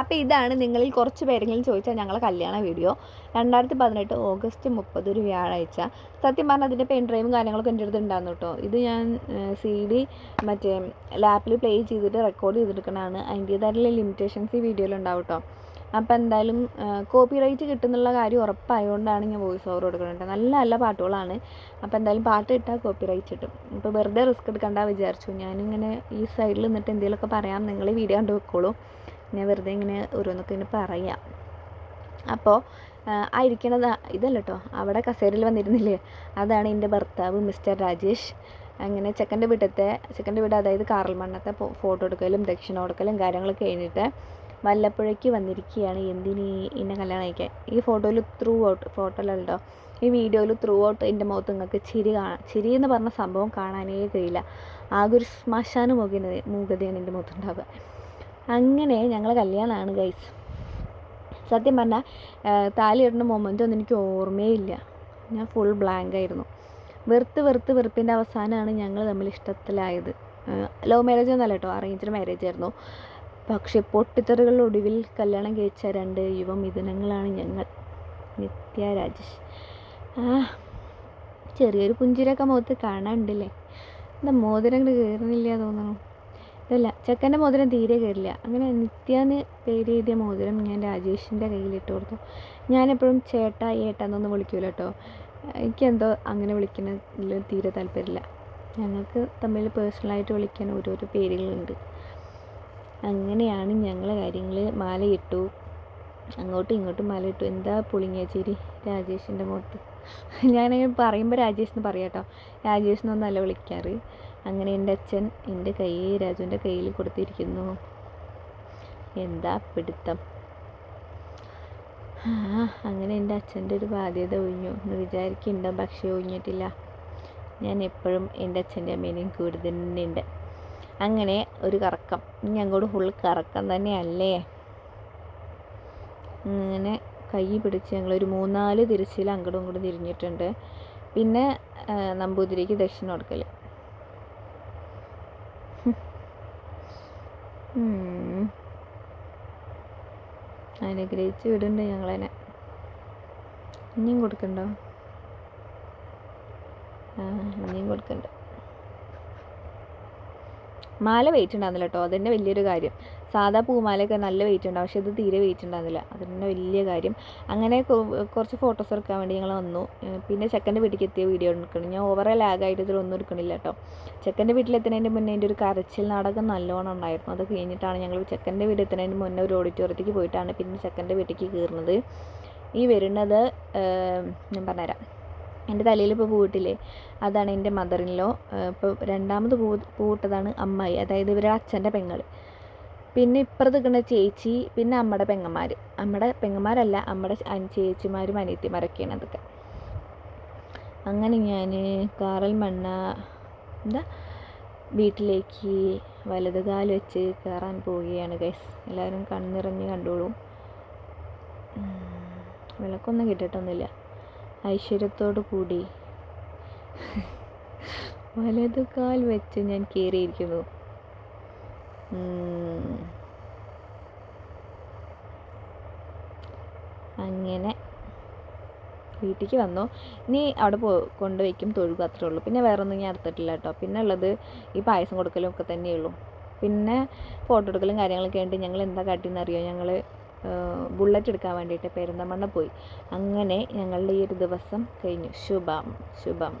അപ്പോൾ ഇതാണ് നിങ്ങളിൽ കുറച്ച് പേരെങ്കിലും ചോദിച്ചാൽ ഞങ്ങളെ കല്യാണ വീഡിയോ. രണ്ടായിരത്തി പതിനെട്ട് ഓഗസ്റ്റ് മുപ്പത് ഒരു വ്യാഴാഴ്ച. സത്യം പറഞ്ഞാൽ അതിന്റെ പെൻ ഡ്രൈവും കാര്യങ്ങളൊക്കെ എന്റെ അടുത്ത് ഉണ്ടായിരുന്നു കേട്ടോ. ഇത് ഞാൻ സി ഡി മറ്റേ ലാപ്പിൽ പ്ലേ ചെയ്തിട്ട് റെക്കോർഡ് ചെയ്തെടുക്കണതാണ്. അതിന്റേതായിട്ടുള്ള ലിമിറ്റേഷൻസ് ഈ വീഡിയോയിൽ ഉണ്ടാവും കേട്ടോ. അപ്പോൾ എന്തായാലും കോപ്പി റൈറ്റ് കിട്ടുന്നുള്ള കാര്യം ഉറപ്പായതുകൊണ്ടാണ് ഞാൻ വോയിസ് ഓവർ കൊടുക്കുന്നത് നല്ല നല്ല പാട്ടുകളാണ്. അപ്പോൾ എന്തായാലും പാട്ട് ഇട്ടാൽ കോപ്പി റൈറ്റ് കിട്ടും. ഇപ്പോൾ വെറുതെ റിസ്ക് എടുക്കണ്ട വിചാരിച്ചു. ഞാനിങ്ങനെ ഈ സൈഡിൽ നിന്നിട്ട് എന്തെങ്കിലുമൊക്കെ പറയാം. നിങ്ങൾ ഈ വീഡിയോ കണ്ടു വെക്കോളൂ. ഞാൻ വെറുതെ ഇങ്ങനെ ഓരോന്നൊക്കെ ഇങ്ങനെ പറയാം. അപ്പോൾ ആ ഇരിക്കണത് ഇതല്ല കേട്ടോ അവിടെ കസേരയിൽ വന്നിരുന്നില്ലേ? അതാണ് എന്റെ ഭർത്താവ് മിസ്റ്റർ രാജേഷ്. അങ്ങനെ ചെക്കന്റെ വീട്ടത്തെ ചെക്കന്റെ വീട് അതായത് കാറൽ മണ്ണത്തെ ഫോട്ടോ എടുക്കലും ദക്ഷിണ കൊടുക്കലും കാര്യങ്ങളൊക്കെ കഴിഞ്ഞിട്ട് വല്ലപ്പുഴയ്ക്ക് വന്നിരിക്കുകയാണ്. എന്തിന് എന്നെ കല്യാണം കഴിക്കാൻ? ഈ ഫോട്ടോയിൽ ത്രൂ ഔട്ട് ഫോട്ടോയിലല്ലോ ഈ വീഡിയോയിൽ ത്രൂ ഔട്ട് എന്റെ മുഖത്ത് നിങ്ങൾക്ക് ചിരി കാണാം ചിരി എന്ന് പറഞ്ഞ സംഭവം കാണാനേ കഴിയില്ല. ആകെ ഒരു ശ്മശാന മൂകതയാണ് എന്റെ മുഖത്തുണ്ടാവുക. അങ്ങനെ ഞങ്ങൾ കല്യാണമാണ് ഗൈസ് സത്യം പറഞ്ഞാൽ താലി ഇടുന്ന മൊമെന്റ് ഒന്നും എനിക്ക് ഓർമ്മയില്ല. ഞാൻ ഫുൾ ബ്ലാങ്ക് ആയിരുന്നു. വെറുത്ത് വെറുത്ത് വെറുപ്പിന്റെ അവസാനമാണ് ഞങ്ങൾ തമ്മിൽ ഇഷ്ടത്തിലായത്. ലവ് മാരേജ് ഒന്നല്ല കേട്ടോ അറേഞ്ച്ഡ് മാരേജ് ആയിരുന്നു. പക്ഷേ പൊട്ടിത്തെറികളുടെ ഒടുവിൽ കല്യാണം കഴിച്ച രണ്ട് യുവമിഥുനങ്ങളാണ് ഞങ്ങൾ. നിത്യ രാജേഷ്. ആ ചെറിയൊരു പുഞ്ചിരൊക്കെ മുഖത്ത് കാണാനുണ്ടല്ലേ? എന്താ മോതിരം അങ്ങോട്ട് കയറുന്നില്ല തോന്നുന്നു. ഇതല്ല ചെക്കന്റെ മോതിരം തീരെ കയറില്ല. അങ്ങനെ നിത്യാന്ന് പേര് എഴുതിയ മോതിരം ഞാൻ രാജേഷിന്റെ കയ്യിലിട്ട് കൊടുത്തു. ഞാനെപ്പോഴും ചേട്ടാ ഏട്ടാന്നൊന്നും വിളിക്കൂല കേട്ടോ എനിക്കെന്തോ അങ്ങനെ വിളിക്കുന്നതിൽ തീരെ താല്പര്യമില്ല. ഞങ്ങൾക്ക് തമ്മിൽ പേഴ്സണലായിട്ട് വിളിക്കാൻ ഓരോരോ പേരുകളുണ്ട്. അങ്ങനെയാണ് ഞങ്ങൾ കാര്യങ്ങൾ മാലയിട്ടു. അങ്ങോട്ടും ഇങ്ങോട്ടും മാലയിട്ടു. എന്താ പുളിങ്ങേച്ചേരി രാജേഷിന്റെ മുഖത്ത്? ഞാനങ്ങനെ പറയുമ്പോൾ രാജേഷ് എന്ന് പറയാം കേട്ടോ രാജേഷ് എന്നൊന്നല്ല വിളിക്കാറ്. അങ്ങനെ എന്റെ അച്ഛൻ എന്റെ കൈ രാജുവിന്റെ കയ്യിൽ കൊടുത്തിരിക്കുന്നു. എന്താ പിടുത്തം? അങ്ങനെ എന്റെ അച്ഛന്റെ ഒരു ബാധ്യത ഒഴിഞ്ഞു. എന്ന് വിചാരിക്കുന്നുണ്ടോ പക്ഷേ ഒഴിഞ്ഞിട്ടില്ല. ഞാൻ എപ്പോഴും എന്റെ അച്ഛന്റെ അമ്മേനെയും കൂടി തന്നെയുണ്ട് അങ്ങനെ ഒരു കറക്കം. ഇനി അങ്ങോട്ട് ഫുൾ കറക്കം തന്നെയല്ലേ? അങ്ങനെ കൈ പിടിച്ച് ഞങ്ങളൊരു മൂന്നാൽ തിരിച്ചിൽ അങ്ങോട്ടും ഇങ്ങോട്ടും തിരിഞ്ഞിട്ടുണ്ട്. പിന്നെ നമ്പൂതിരിക്ക് ദക്ഷിണ കൊടുക്കൽ അനുഗ്രഹിച്ച് വിടുന്നുണ്ട് ഞങ്ങളതിനെ ഇനിയും കൊടുക്കണ്ടോ? ആ ഇനിയും കൊടുക്കണ്ട. മാല വെയിറ്റ് ഉണ്ടാകുന്നില്ല കേട്ടോ അതുതന്നെ വലിയൊരു കാര്യം. സാധാ പൂമാലയൊക്കെ നല്ല വെയിറ്റ് ഉണ്ടാവും. പക്ഷേ ഇത് തീരെ വെയിറ്റ് ഉണ്ടാകുന്നില്ല അത് തന്നെ വലിയ കാര്യം. അങ്ങനെ കുറച്ച് ഫോട്ടോസ് എടുക്കാൻ വേണ്ടി ഞങ്ങൾ വന്നു. പിന്നെ ചെക്കന്റെ വീട്ടിൽ എത്തിയ വീഡിയോ എടുക്കണം. ഞാൻ ഓവറെ ലാഗായിട്ട് ഇതിലൊന്നും എടുക്കണില്ല കേട്ടോ ചെക്കന്റെ വീട്ടിലെത്തുന്നതിന്റെ മുന്നേ എന്റെ ഒരു കരച്ചിൽ നാടകം നല്ലോണം ഉണ്ടായിരുന്നു. അത് കഴിഞ്ഞിട്ടാണ് ഞങ്ങൾ ചെക്കന്റെ വീട് എത്തുന്നതിന് മുന്നേ ഒരു ഓഡിറ്റോറിയത്തേക്ക് പോയിട്ടാണ് പിന്നെ ചെക്കന്റെ വീട്ടിലേക്ക് കയറുന്നത്. ഈ വരുന്നത് ഞാൻ പറഞ്ഞുതരാം. എന്റെ തലയിൽ ഇപ്പോൾ പൂവിട്ടില്ലേ? അതാണ് എന്റെ മദർ ഇൻ ലോ ഇപ്പോൾ രണ്ടാമത് പൂ പൂവിട്ടതാണ് അമ്മായി. അതായത് ഇവരുടെ അച്ഛന്റെ പെങ്ങൾ പിന്നെ ഇപ്പുറത്ത് നിൽക്കുന്ന ചേച്ചി പിന്നെ അമ്മയുടെ പെങ്ങന്മാർ അമ്മയുടെ പെങ്ങന്മാരല്ല അമ്മയുടെ ചേച്ചിമാരും അനിയത്തിമാരൊക്കെയാണ് അതൊക്കെ. അങ്ങനെ ഞാൻ കാറൽ മണ്ണ എന്താ വീട്ടിലേക്ക് വലത് കാൽ വെച്ച് കയറാൻ പോവുകയാണ് ഗൈസ് എല്ലാവരും കണ്ണിറങ്ങി കണ്ടോളൂ. വിളക്കൊന്നും കിട്ടിയിട്ടൊന്നുമില്ല. ഐശ്വര്യത്തോടു കൂടി. വലതുകാൽ വെച്ച് ഞാൻ കയറിയിരിക്കുന്നു അങ്ങനെ വീട്ടിലേക്ക് വന്നു. ഇനി അവിടെ പോ കൊണ്ടുവയ്ക്കും തൊഴുക അത്രേ ഉള്ളൂ. പിന്നെ വേറെ ഒന്നും ഞാൻ എടുത്തിട്ടില്ല കേട്ടോ. പിന്നെ ഉള്ളത് ഈ പായസം കൊടുക്കലും ഒക്കെ തന്നെയുള്ളൂ പിന്നെ ഫോട്ടോ എടുക്കലും കാര്യങ്ങളൊക്കെ ആയിട്ട് ഞങ്ങൾ എന്താ കാട്ടിയെന്നറിയോ ഞങ്ങൾ ബുള്ളറ്റ് എടുക്കാൻ വേണ്ടിയിട്ട് പെരുന്തമണ്ണ പോയി. അങ്ങനെ ഞങ്ങളുടെ ഈ ഒരു ദിവസം കഴിഞ്ഞു. ശുഭം. ശുഭം.